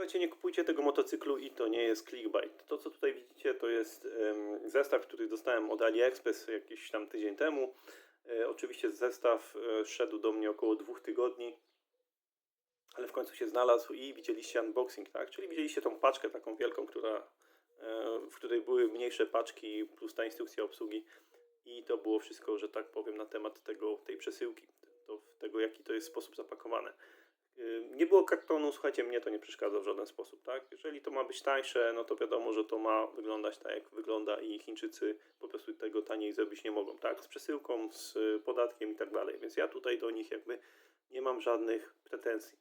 Słuchajcie, nie kupujcie tego motocyklu i to nie jest clickbait. To, co tutaj widzicie, to jest zestaw, który dostałem od AliExpress jakiś tam tydzień temu. E, oczywiście zestaw e, szedł do mnie około dwóch tygodni, ale w końcu się znalazł i widzieliście unboxing, tak? Czyli widzieliście tą paczkę taką wielką, która, e, w której były mniejsze paczki plus ta instrukcja obsługi. I to było wszystko, że tak powiem, na temat tego, tej przesyłki, to, tego jaki to jest sposób zapakowane. Yy, Nie było kartonu, słuchajcie, mnie to nie przeszkadza w żaden sposób, tak? Jeżeli to ma być tańsze, no to wiadomo, że to ma wyglądać tak, jak wygląda i Chińczycy po prostu tego taniej zrobić nie mogą, tak? Z przesyłką, z y, podatkiem i tak dalej, więc ja tutaj do nich jakby nie mam żadnych pretensji.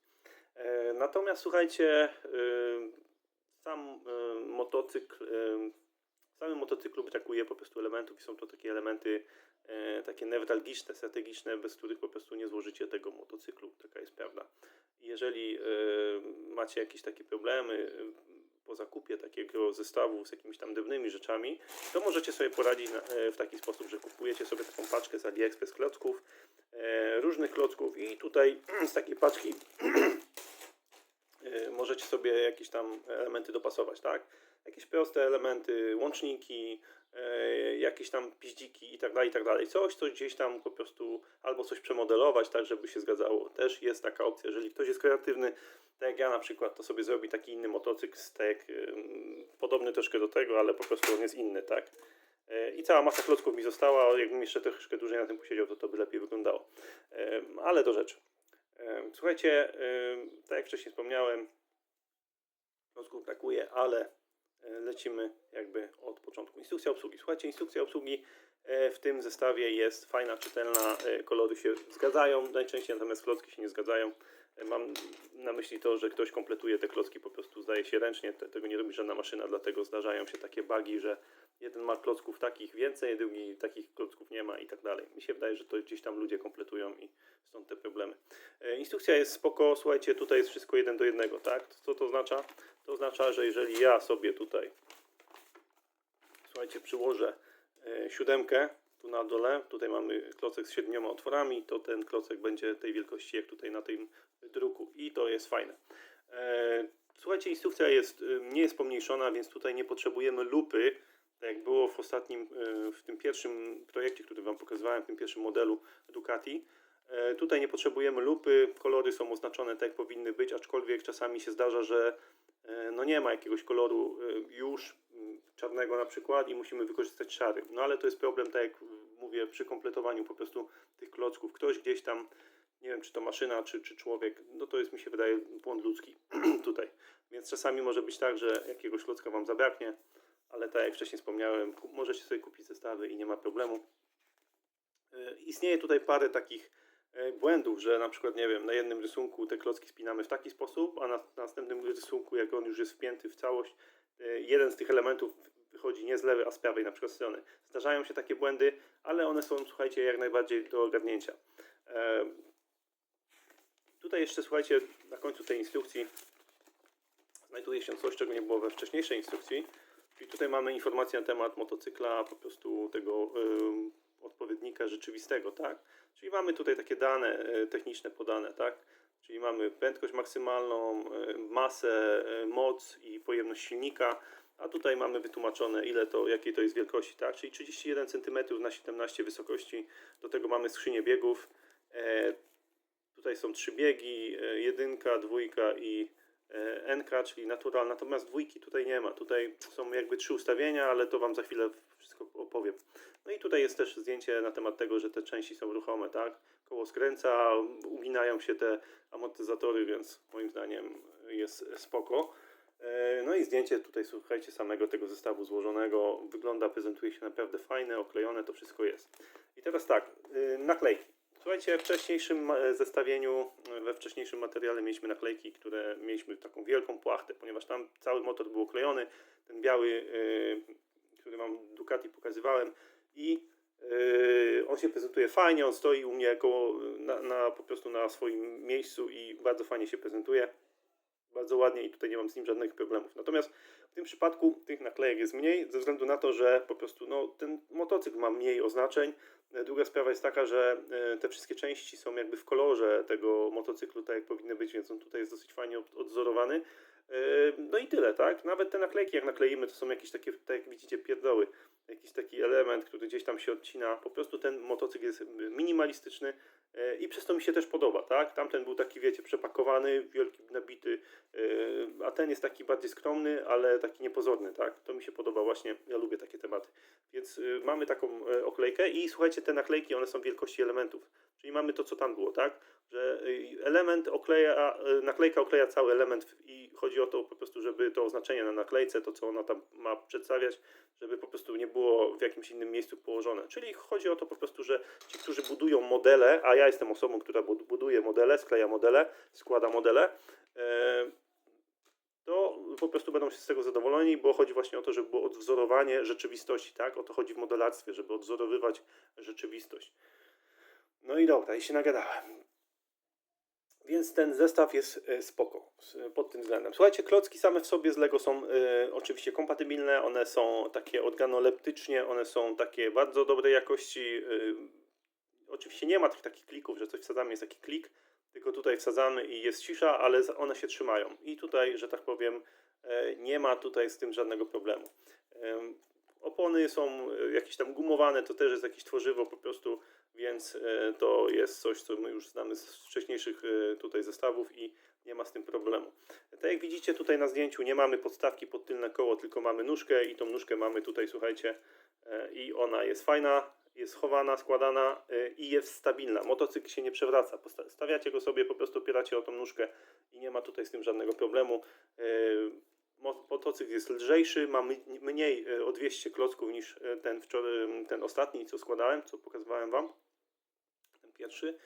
E, Natomiast słuchajcie, y, sam y, motocykl, y, w samym motocyklu brakuje po prostu elementów i są to takie elementy takie newralgiczne, strategiczne, bez których po prostu nie złożycie tego motocyklu. Taka jest prawda. Jeżeli e, macie jakieś takie problemy e, po zakupie takiego zestawu z jakimiś tam drobnymi rzeczami, to możecie sobie poradzić e, w taki sposób, że kupujecie sobie taką paczkę z AliExpress klocków, e, różnych klocków i tutaj z takiej paczki e, możecie sobie jakieś tam elementy dopasować, tak? Jakieś proste elementy, łączniki, e, jakieś tam piździki i tak dalej, i tak dalej. Coś, co gdzieś tam po prostu albo coś przemodelować, tak, żeby się zgadzało. Też jest taka opcja, jeżeli ktoś jest kreatywny, tak jak ja na przykład, to sobie zrobi taki inny motocykl, tak, ym, podobny troszkę do tego, ale po prostu on jest inny, tak. I cała masa klocków mi została, jakbym jeszcze troszkę dłużej na tym posiedział, to to by lepiej wyglądało. Ale do rzeczy. Słuchajcie, tak jak wcześniej wspomniałem, klocków brakuje, ale e, lecimy jakby od początku. Instrukcja obsługi. Słuchajcie, instrukcja obsługi e, w tym zestawie jest fajna, czytelna, e, kolory się zgadzają, najczęściej natomiast klocki się nie zgadzają. Mam na myśli to, że ktoś kompletuje te klocki po prostu zdaje się ręcznie, te, tego nie robi żadna maszyna, dlatego zdarzają się takie bugi, że jeden ma klocków takich więcej, drugi takich klocków nie ma i tak dalej. Mi się wydaje, że to gdzieś tam ludzie kompletują i stąd te problemy. E, Instrukcja jest spoko, słuchajcie, tutaj jest wszystko jeden do jednego, tak? Co to oznacza? To oznacza, że jeżeli ja sobie tutaj, słuchajcie, przyłożę e, siódemkę tu na dole, tutaj mamy klocek z siedmioma otworami, to ten klocek będzie tej wielkości jak tutaj na tym druku i to jest fajne. E, Słuchajcie, instrukcja jest, y, nie jest pomniejszona, więc tutaj nie potrzebujemy lupy, tak jak było w ostatnim, y, w tym pierwszym projekcie, który Wam pokazywałem, w tym pierwszym modelu Ducati. E, Tutaj nie potrzebujemy lupy, kolory są oznaczone tak jak powinny być, aczkolwiek czasami się zdarza, że e, no nie ma jakiegoś koloru e, już mm, czarnego na przykład i musimy wykorzystać szary. No ale to jest problem, tak jak mówię, przy kompletowaniu po prostu tych klocków. Ktoś gdzieś tam, nie wiem czy to maszyna, czy, czy człowiek, no to jest mi się wydaje błąd ludzki tutaj. Więc czasami może być tak, że jakiegoś klocka Wam zabraknie, ale tak jak wcześniej wspomniałem, możecie sobie kupić zestawy i nie ma problemu. E, Istnieje tutaj parę takich e, błędów, że na przykład, nie wiem, na jednym rysunku te klocki spinamy w taki sposób, a na, na następnym rysunku, jak on już jest wpięty w całość, e, jeden z tych elementów wychodzi nie z lewej, a z prawej na przykład strony. Zdarzają się takie błędy, ale one są, słuchajcie, jak najbardziej do ogarnięcia. Tutaj jeszcze, słuchajcie, na końcu tej instrukcji znajduje się coś, czego nie było we wcześniejszej instrukcji. Czyli tutaj mamy informację na temat motocykla, po prostu tego ym, odpowiednika rzeczywistego, tak? Czyli mamy tutaj takie dane y, techniczne podane, tak? Czyli mamy prędkość maksymalną, y, masę, y, moc i pojemność silnika, a tutaj mamy wytłumaczone ile to, jakiej to jest wielkości, tak? Czyli 31 cm na 17 wysokości, do tego mamy skrzynię biegów, e, Tutaj są trzy biegi, jedynka, dwójka i NK, czyli natural, natomiast dwójki tutaj nie ma. Tutaj są jakby trzy ustawienia, ale to Wam za chwilę wszystko opowiem. No i tutaj jest też zdjęcie na temat tego, że te części są ruchome, tak? Koło skręca, uginają się te amortyzatory, więc moim zdaniem jest spoko. E, No i zdjęcie tutaj, słuchajcie, samego tego zestawu złożonego. Wygląda, prezentuje się naprawdę fajne, oklejone, to wszystko jest. I teraz tak, y, naklejki. Słuchajcie, w wcześniejszym ma- zestawieniu, we wcześniejszym materiale mieliśmy naklejki, które mieliśmy taką wielką płachtę, ponieważ tam cały motor był oklejony. Ten biały, y, który Wam Ducati pokazywałem i on się prezentuje fajnie, on stoi u mnie koło, na, na, po prostu na swoim miejscu i bardzo fajnie się prezentuje. Bardzo ładnie i tutaj nie mam z nim żadnych problemów. Natomiast w tym przypadku tych naklejek jest mniej, ze względu na to, że po prostu no, ten motocykl ma mniej oznaczeń. E, Druga sprawa jest taka, że e, te wszystkie części są jakby w kolorze tego motocyklu, tak jak powinny być, więc on tutaj jest dosyć fajnie od- odzorowany. E, No i tyle, tak? Nawet te naklejki, jak nakleimy, to są jakieś takie, tak jak widzicie, pierdoły. Jakiś taki element, który gdzieś tam się odcina. Po prostu ten motocykl jest minimalistyczny e, i przez to mi się też podoba, tak? Tamten był taki, wiecie, przepakowany, wielki, nabity, e, a ten jest taki bardziej skromny, ale taki niepozorny, tak? To mi się podoba właśnie, ja lubię takie tematy. Więc y, mamy taką e, oklejkę i słuchajcie, te naklejki, one są wielkości elementów. Czyli mamy to, co tam było, tak? Że y, element okleja, y, naklejka okleja cały element i chodzi o to po prostu, żeby to oznaczenie na naklejce, to co ona tam ma przedstawiać, żeby po prostu nie było w jakimś innym miejscu położone. Czyli chodzi o to po prostu, że ci, którzy budują modele, a ja jestem osobą, która bud- buduje modele, skleja modele, składa modele, e, to po prostu będą się z tego zadowoleni, bo chodzi właśnie o to, żeby było odwzorowanie rzeczywistości, tak? O to chodzi w modelarstwie, żeby odwzorowywać rzeczywistość. No i dobra, i się nagadałem. Więc ten zestaw jest e, spoko pod tym względem. Słuchajcie, klocki same w sobie z Lego są e, oczywiście kompatybilne, one są takie organoleptycznie, one są takie bardzo dobrej jakości. E, oczywiście nie ma tych takich klików, że coś wsadzamy, jest taki klik, tylko tutaj wsadzamy i jest cisza, ale one się trzymają. I tutaj, że tak powiem, e, nie ma tutaj z tym żadnego problemu. Em, Opony są jakieś tam gumowane, to też jest jakieś tworzywo po prostu, więc e, to jest coś, co my już znamy z wcześniejszych e, tutaj zestawów i nie ma z tym problemu. Tak jak widzicie tutaj na zdjęciu nie mamy podstawki pod tylne koło, tylko mamy nóżkę i tą nóżkę mamy tutaj, słuchajcie, e, i ona jest fajna, jest chowana, składana i jest stabilna. Motocykl się nie przewraca. Stawiacie go sobie, po prostu opieracie o tą nóżkę i nie ma tutaj z tym żadnego problemu. Mo- Motocykl jest lżejszy, ma mniej o 200 klocków niż ten, wczoraj, ten ostatni, co składałem, co pokazywałem Wam. Pierwszy.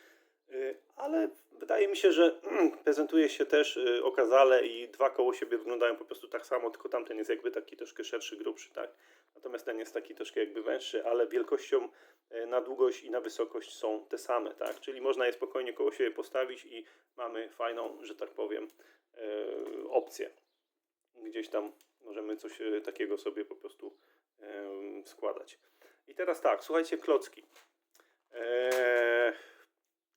Y, Ale wydaje mi się, że prezentuje się też y, okazale i dwa koło siebie wyglądają po prostu tak samo, tylko tamten jest jakby taki troszkę szerszy, grubszy, tak? Natomiast ten jest taki troszkę jakby węższy, ale wielkością y, na długość i na wysokość są te same, tak? Czyli można je spokojnie koło siebie postawić i mamy fajną, że tak powiem, opcję. Gdzieś tam możemy coś takiego sobie po prostu składać. I teraz tak, słuchajcie, klocki. Eee,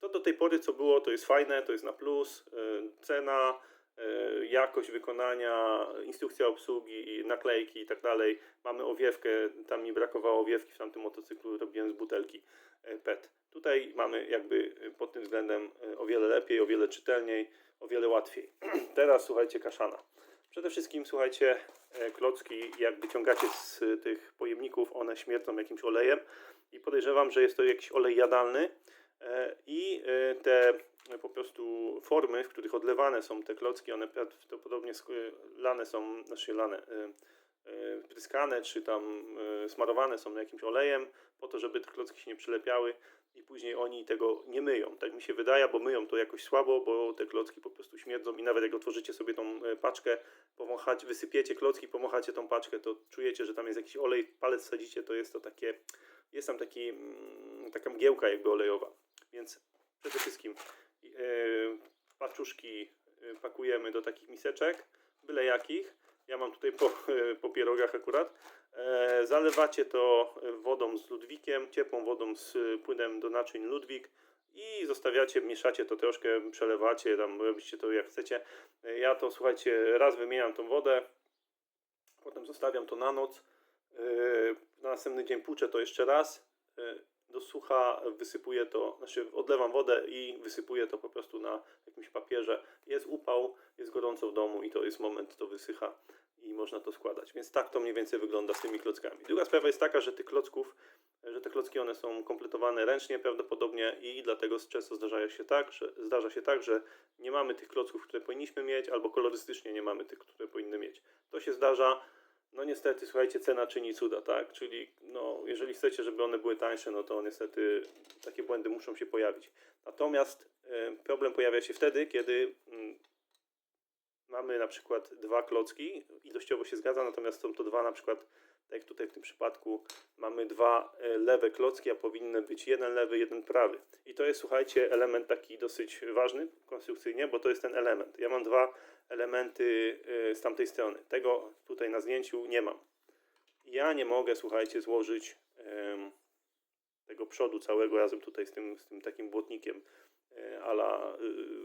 to do tej pory co było, to jest fajne, to jest na plus. e, Cena, e, jakość wykonania, instrukcja obsługi, naklejki i tak dalej. Mamy owiewkę, tam mi brakowało owiewki w tamtym motocyklu, robiłem z butelki e, PET. Tutaj mamy jakby e, pod tym względem e, o wiele lepiej, o wiele czytelniej, o wiele łatwiej. Teraz słuchajcie kaszana. Przede wszystkim słuchajcie, klocki jak wyciągacie z tych pojemników, one śmierdzą jakimś olejem i podejrzewam, że jest to jakiś olej jadalny. E, I e, te e, po prostu formy, w których odlewane są te klocki, one prawdopodobnie lane są, znaczy lane, pryskane czy tam smarowane są jakimś olejem po to, żeby te klocki się nie przylepiały i później oni tego nie myją. Tak mi się wydaje, bo myją to jakoś słabo, bo te klocki po prostu śmierdzą i nawet jak otworzycie sobie tą e, paczkę, powąchacie, wysypiecie klocki, powąchacie tą paczkę, to czujecie, że tam jest jakiś olej, palec sadzicie, to jest to takie, jest tam taki, mm, taka mgiełka jakby olejowa. Więc przede wszystkim yy, paczuszki yy, pakujemy do takich miseczek, byle jakich. Ja mam tutaj po, po pierogach akurat. E, zalewacie to wodą z Ludwikiem, ciepłą wodą z płynem do naczyń Ludwik i zostawiacie, mieszacie to troszkę, przelewacie, tam robicie to jak chcecie. E, Ja to słuchajcie, raz wymieniam tą wodę, potem zostawiam to na noc. E, Na następny dzień płuczę to jeszcze raz. Do sucha wysypuję to, znaczy odlewam wodę i wysypuję to po prostu na jakimś papierze. Jest upał, jest gorąco w domu i to jest moment, to wysycha i można to składać. Więc tak to mniej więcej wygląda z tymi klockami. Druga sprawa jest taka, że tych klocków, że te klocki one są kompletowane ręcznie prawdopodobnie i dlatego często zdarza się tak, że zdarza się tak, że nie mamy tych klocków, które powinniśmy mieć, albo kolorystycznie nie mamy tych, które powinny mieć. To się zdarza. No niestety, słuchajcie, cena czyni cuda, tak? Czyli no, jeżeli chcecie, żeby one były tańsze, no to niestety takie błędy muszą się pojawić. Natomiast e, problem pojawia się wtedy, kiedy mm, mamy na przykład dwa klocki, ilościowo się zgadza, natomiast są to dwa na przykład, tak jak tutaj w tym przypadku, mamy dwa e, lewe klocki, a powinny być jeden lewy, jeden prawy. I to jest, słuchajcie, element taki dosyć ważny konstrukcyjnie, bo to jest ten element. Ja mam dwa elementy e, z tamtej strony. Tego tutaj na zdjęciu nie mam. Ja nie mogę, słuchajcie, złożyć tego przodu całego razem tutaj z tym, z tym takim błotnikiem ala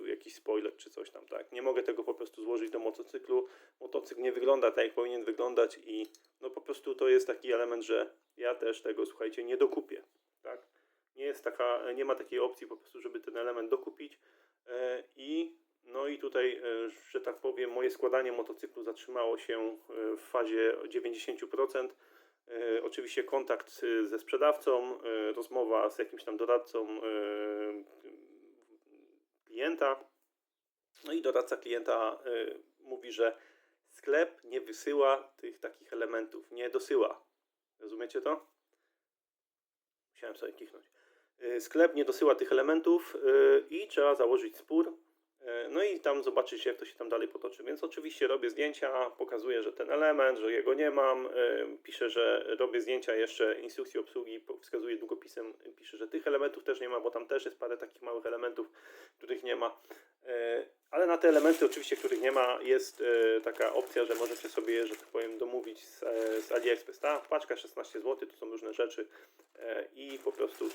y, jakiś spoiler czy coś tam, tak. Nie mogę tego po prostu złożyć do motocyklu. Motocykl nie wygląda tak, jak powinien wyglądać i no po prostu to jest taki element, że ja też tego, słuchajcie, nie dokupię, tak. Nie jest taka, nie ma takiej opcji po prostu, żeby ten element dokupić e, i no i tutaj, e, że tak powiem, moje składanie motocyklu zatrzymało się e, w fazie 90%. E, Oczywiście kontakt e, ze sprzedawcą, e, rozmowa z jakimś tam doradcą e, klienta. No i doradca klienta e, mówi, że sklep nie wysyła tych takich elementów, nie dosyła. Rozumiecie to? Musiałem sobie kichnąć. E, Sklep nie dosyła tych elementów e, i trzeba założyć spór. E, No i tam zobaczyć, jak to się tam dalej potoczy. Więc oczywiście robię zdjęcia, pokazuję, że ten element, że jego nie mam. e, Piszę, że robię zdjęcia jeszcze instrukcji obsługi, wskazuję długopisem, piszę, że tych elementów też nie ma, bo tam też jest parę takich małych elementów, których nie ma. E, Ale na te elementy oczywiście, których nie ma, jest taka opcja, że możecie sobie, że tak powiem, domówić z, z AliExpress. Ta paczka 16 zł, to są różne rzeczy i po prostu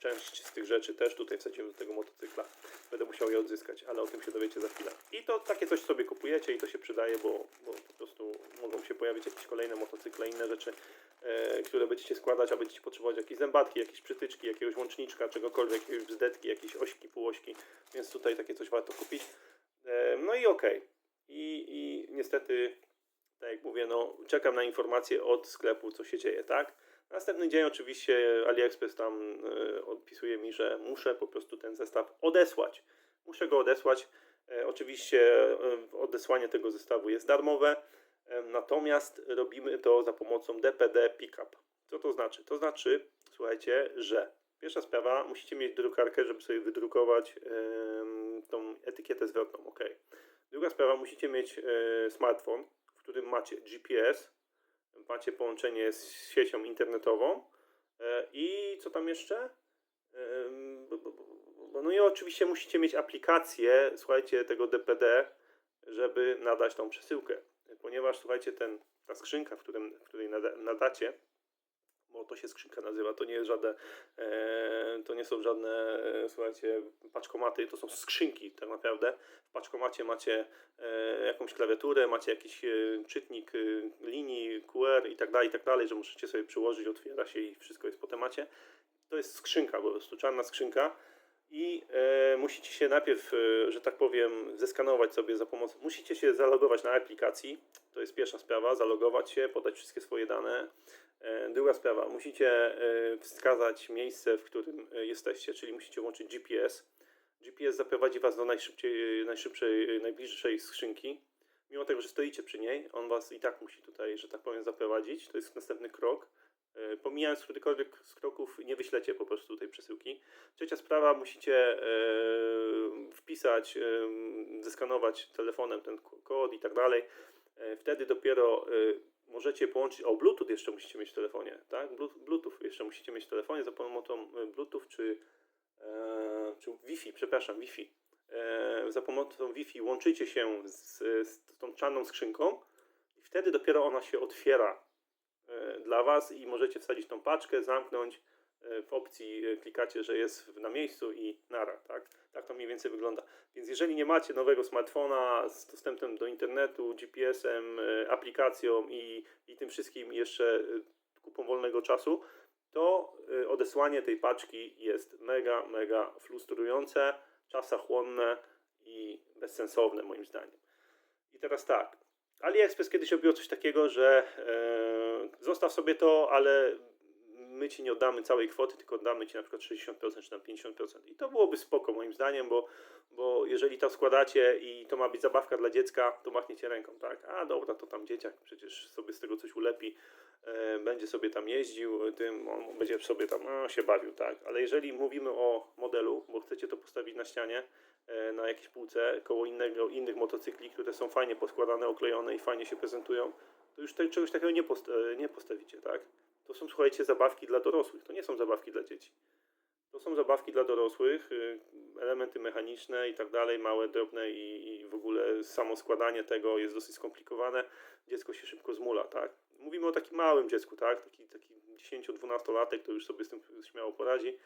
część z tych rzeczy też tutaj wsadzimy do tego motocykla. Będę musiał je odzyskać, ale o tym się dowiecie za chwilę. I to takie coś sobie kupujecie i to się przydaje, bo, bo po prostu mogą się pojawić jakieś kolejne motocykle, inne rzeczy, e, które będziecie składać, a będziecie potrzebować jakieś zębatki, jakieś przytyczki, jakiegoś łączniczka, czegokolwiek, jakieś wzdetki, jakieś ośki, półośki, więc tutaj takie coś warto kupić. E, no i okej. I, I niestety, tak jak mówię, no, czekam na informacje od sklepu, co się dzieje, tak? Następny dzień oczywiście AliExpress tam e, odpisuje mi, że muszę po prostu ten zestaw odesłać. Muszę go odesłać. E, oczywiście e, odesłanie tego zestawu jest darmowe, natomiast robimy to za pomocą DPD Pickup. Co to znaczy? To znaczy, słuchajcie, że pierwsza sprawa, musicie mieć drukarkę, żeby sobie wydrukować tą etykietę zwrotną, ok. Druga sprawa, musicie mieć smartfon, w którym macie GPS, macie połączenie z siecią internetową e, i co tam jeszcze? B- No i oczywiście musicie mieć aplikację, słuchajcie, tego DPD, żeby nadać tą przesyłkę. Ponieważ, słuchajcie, ten, ta skrzynka, w, którym, w której nada, nadacie, bo to się skrzynka nazywa, to nie jest żadne, e, to nie są żadne, e, słuchajcie, paczkomaty, to są skrzynki tak naprawdę. W paczkomacie macie e, jakąś klawiaturę, macie jakiś e, czytnik e, linii QR i tak dalej, i tak dalej, że możecie sobie przyłożyć, otwiera się i wszystko jest po temacie. To jest skrzynka po prostu, czarna skrzynka i e, musicie się najpierw, e, że tak powiem, zeskanować sobie za pomocą, musicie się zalogować na aplikacji, to jest pierwsza sprawa, zalogować się, podać wszystkie swoje dane. E, druga sprawa, musicie e, wskazać miejsce, w którym e, jesteście, czyli musicie włączyć GPS. GPS zaprowadzi Was do najszybciej, najszybszej, najbliższej skrzynki. Mimo tego, że stoicie przy niej, on Was i tak musi tutaj, że tak powiem, zaprowadzić. To jest następny krok. E, Pomijając którykolwiek z kroków, nie wyślecie po prostu tej przesyłki. Trzecia sprawa, musicie e, wpisać, e, zeskanować telefonem ten kod i tak dalej. E, Wtedy dopiero e, możecie połączyć. O, Bluetooth jeszcze musicie mieć w telefonie, tak? Blu- Bluetooth jeszcze musicie mieć w telefonie za pomocą e, Bluetooth czy, e, czy Wi-Fi, przepraszam, Wi-Fi. E, za pomocą Wi-Fi łączycie się z, z tą czarną skrzynką i wtedy dopiero ona się otwiera e, dla Was i możecie wsadzić tą paczkę, zamknąć. E, W opcji e, klikacie, że jest na miejscu i nara, tak? Tak to mniej więcej wygląda. Więc jeżeli nie macie nowego smartfona z dostępem do internetu, GPS-em, e, aplikacją i, i tym wszystkim jeszcze kupą wolnego czasu, to odesłanie tej paczki jest mega, mega frustrujące, czasochłonne i bezsensowne moim zdaniem. I teraz tak. AliExpress kiedyś robiło coś takiego, że e, zostaw sobie to, ale my ci nie oddamy całej kwoty, tylko oddamy ci na przykład 60% czy tam 50%. I to byłoby spoko moim zdaniem, bo, bo jeżeli to składacie i to ma być zabawka dla dziecka, to machniecie ręką, tak? A dobra, to tam dzieciak przecież sobie z tego coś ulepi, e, będzie sobie tam jeździł, tym on będzie sobie tam a, się bawił, tak? Ale jeżeli mówimy o modelu, bo chcecie to postawić na ścianie, e, na jakiejś półce koło innego, innych motocykli, które są fajnie poskładane, oklejone i fajnie się prezentują, to już te, czegoś takiego nie, post, e, nie postawicie, tak? To są, słuchajcie, zabawki dla dorosłych, to nie są zabawki dla dzieci. To są zabawki dla dorosłych, y, elementy mechaniczne i tak dalej, małe, drobne i, i w ogóle samo składanie tego jest dosyć skomplikowane. Dziecko się szybko zmula, tak? Mówimy o takim małym dziecku, tak? Taki, taki 10-12 latek to już sobie z tym śmiało poradzi.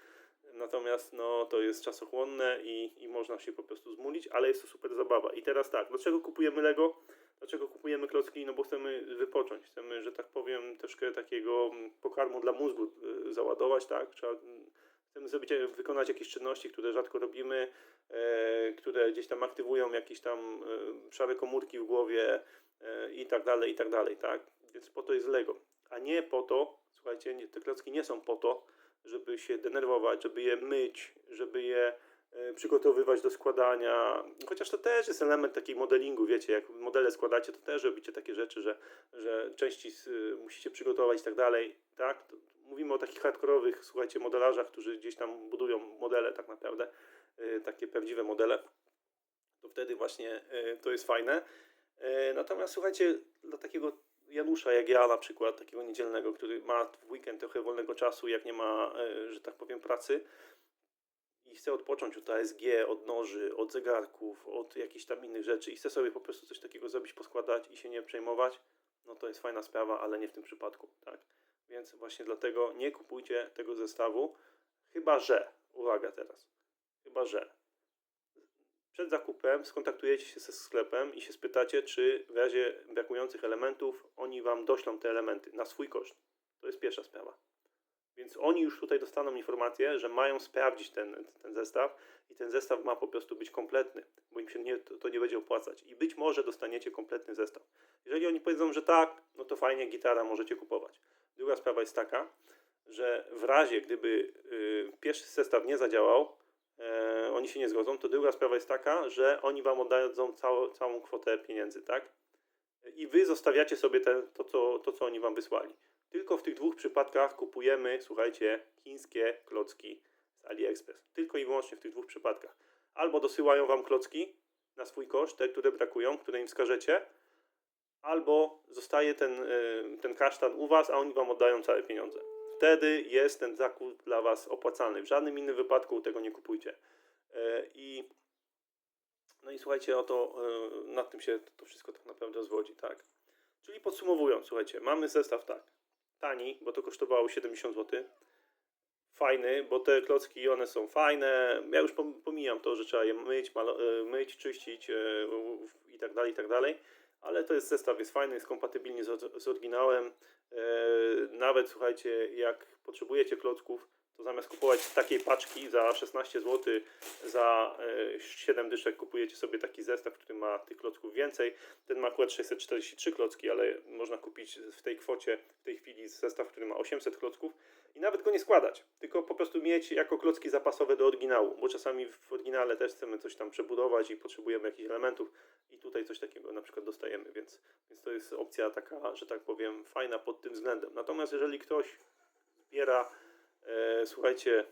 Natomiast no, to jest czasochłonne i, i można się po prostu zmulić, ale jest to super zabawa. I teraz tak, dlaczego kupujemy Lego? Dlaczego kupujemy klocki? No bo chcemy wypocząć, chcemy, że tak powiem, troszkę takiego mm, pokarmu dla mózgu y, załadować, tak? Trzeba, mm, chcemy zrobić, e, wykonać jakieś czynności, które rzadko robimy, e, które gdzieś tam aktywują jakieś tam e, szare komórki w głowie e, i tak dalej, i tak dalej, tak? Więc po to jest Lego, a nie po to, słuchajcie, nie, te klocki nie są po to, żeby się denerwować, żeby je myć, żeby je przygotowywać do składania. Chociaż to też jest element takiego modelingu, wiecie, jak modele składacie, to też robicie takie rzeczy, że, że części y, musicie przygotować i tak dalej, tak? Mówimy o takich hardkorowych, słuchajcie, modelarzach, którzy gdzieś tam budują modele tak naprawdę, y, takie prawdziwe modele. To wtedy właśnie y, to jest fajne. E, Natomiast słuchajcie, dla takiego Janusza jak ja na przykład, takiego niedzielnego, który ma w weekend trochę wolnego czasu, jak nie ma, e, że tak powiem, pracy i chce odpocząć od ASG, od noży, od zegarków, od jakichś tam innych rzeczy i chce sobie po prostu coś takiego zrobić, poskładać i się nie przejmować, no to jest fajna sprawa, ale nie w tym przypadku, tak? Więc właśnie dlatego nie kupujcie tego zestawu, chyba że, uwaga teraz, chyba że przed zakupem skontaktujecie się ze sklepem i się spytacie, czy w razie brakujących elementów oni Wam doślą te elementy na swój koszt. To jest pierwsza sprawa. Więc oni już tutaj dostaną informację, że mają sprawdzić ten, ten zestaw i ten zestaw ma po prostu być kompletny, bo im się nie, to, to nie będzie opłacać. I być może dostaniecie kompletny zestaw. Jeżeli oni powiedzą, że tak, no to fajnie, gitara możecie kupować. Druga sprawa jest taka, że w razie gdyby y, pierwszy zestaw nie zadziałał, e, oni się nie zgodzą, to druga sprawa jest taka, że oni wam oddadzą całą, całą kwotę pieniędzy, tak? I wy zostawiacie sobie te, to, co, to, co oni wam wysłali. Tylko w tych dwóch przypadkach kupujemy, słuchajcie, chińskie klocki z AliExpress. Tylko i wyłącznie w tych dwóch przypadkach. Albo dosyłają wam klocki na swój koszt, te, które brakują, które im wskażecie, albo zostaje ten, y, ten kasztan u was, a oni wam oddają całe pieniądze. Wtedy jest ten zakup dla was opłacalny. W żadnym innym wypadku tego nie kupujcie. E, I no i słuchajcie, oto e, nad tym się to wszystko tak naprawdę rozwodzi, tak? Czyli podsumowując, słuchajcie, mamy zestaw tak. Tani, bo to kosztowało 70 zł. Fajny, bo te klocki one są fajne. Ja już pom- pomijam to, że trzeba je myć, e, myć czyścić e, i tak dalej, i tak dalej. Ale to jest zestaw, jest fajny, jest kompatybilny z, z oryginałem. E, nawet słuchajcie, jak potrzebujecie klocków, to zamiast kupować takiej paczki za 16 zł, za e, 7 dyszek kupujecie sobie taki zestaw, który ma tych klocków więcej. Ten ma akurat 643 klocki, ale można kupić w tej kwocie w tej chwili zestaw, który ma 800 klocków i nawet go nie składać, tylko po prostu mieć jako klocki zapasowe do oryginału, bo czasami w oryginale też chcemy coś tam przebudować i potrzebujemy jakichś elementów i tutaj coś takiego na przykład dostajemy, więc, więc to jest opcja taka, że tak powiem, fajna pod tym względem. Natomiast jeżeli ktoś zbiera, e, słuchajcie,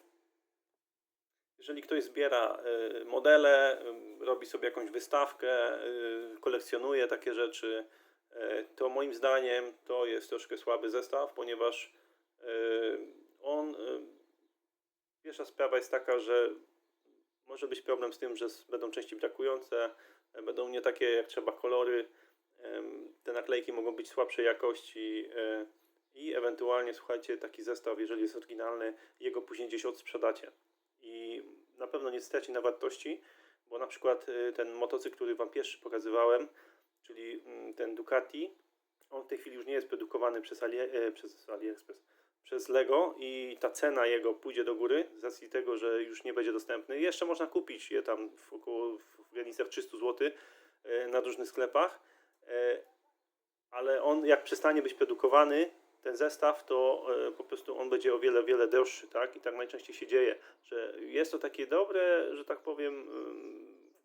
jeżeli ktoś zbiera y, modele, y, robi sobie jakąś wystawkę, kolekcjonuje takie rzeczy, to moim zdaniem to jest troszkę słaby zestaw, ponieważ on. Pierwsza sprawa jest taka, że może być problem z tym, że będą części brakujące, będą nie takie jak trzeba kolory, te naklejki mogą być słabszej jakości i ewentualnie, słuchajcie, taki zestaw, jeżeli jest oryginalny, jego później gdzieś odsprzedacie i na pewno nie straci na wartości, bo na przykład y, ten motocykl, który Wam pierwszy pokazywałem, czyli mm, ten Ducati, on w tej chwili już nie jest produkowany przez, Ali, e, przez AliExpress, przez Lego i ta cena jego pójdzie do góry z racji tego, że już nie będzie dostępny. Jeszcze można kupić je tam w około w granicach 300 zł e, na różnych sklepach, e, ale on jak przestanie być produkowany, ten zestaw, to e, po prostu on będzie o wiele, wiele droższy, tak? I tak najczęściej się dzieje, że jest to takie dobre, że tak powiem,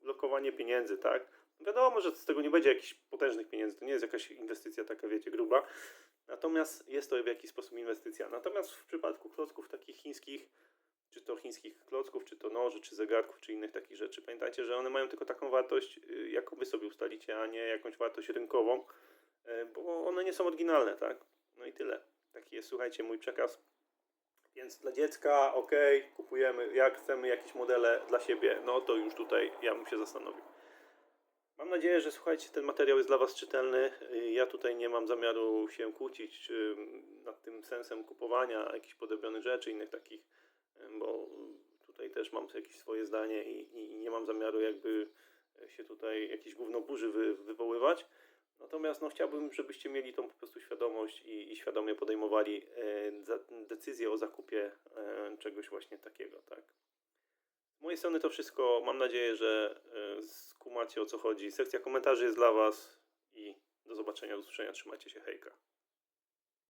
lokowanie pieniędzy, tak? Wiadomo, że z tego nie będzie jakichś potężnych pieniędzy, to nie jest jakaś inwestycja taka, wiecie, gruba. Natomiast jest to w jakiś sposób inwestycja. Natomiast w przypadku klocków takich chińskich, czy to chińskich klocków, czy to noży, czy zegarków, czy innych takich rzeczy, pamiętajcie, że one mają tylko taką wartość, y, jaką wy sobie ustalicie, a nie jakąś wartość rynkową, y, bo one nie są oryginalne, tak? No i tyle. Taki jest, słuchajcie, mój przekaz. Więc dla dziecka, ok, kupujemy. Jak chcemy jakieś modele dla siebie, no to już tutaj ja bym się zastanowił. Mam nadzieję, że słuchajcie, ten materiał jest dla Was czytelny. Ja tutaj nie mam zamiaru się kłócić nad tym sensem kupowania jakichś podobionych rzeczy, innych takich, bo też mam jakieś swoje zdanie i, i nie mam zamiaru jakby się tutaj jakieś gówno burzy wy, wywoływać. Natomiast no, chciałbym, żebyście mieli tą po prostu świadomość i, i świadomie podejmowali e, decyzję o zakupie e, czegoś właśnie takiego, tak. Z mojej strony to wszystko. Mam nadzieję, że e, skumacie o co chodzi. Sekcja komentarzy jest dla Was i do zobaczenia, do usłyszenia. Trzymajcie się, hejka.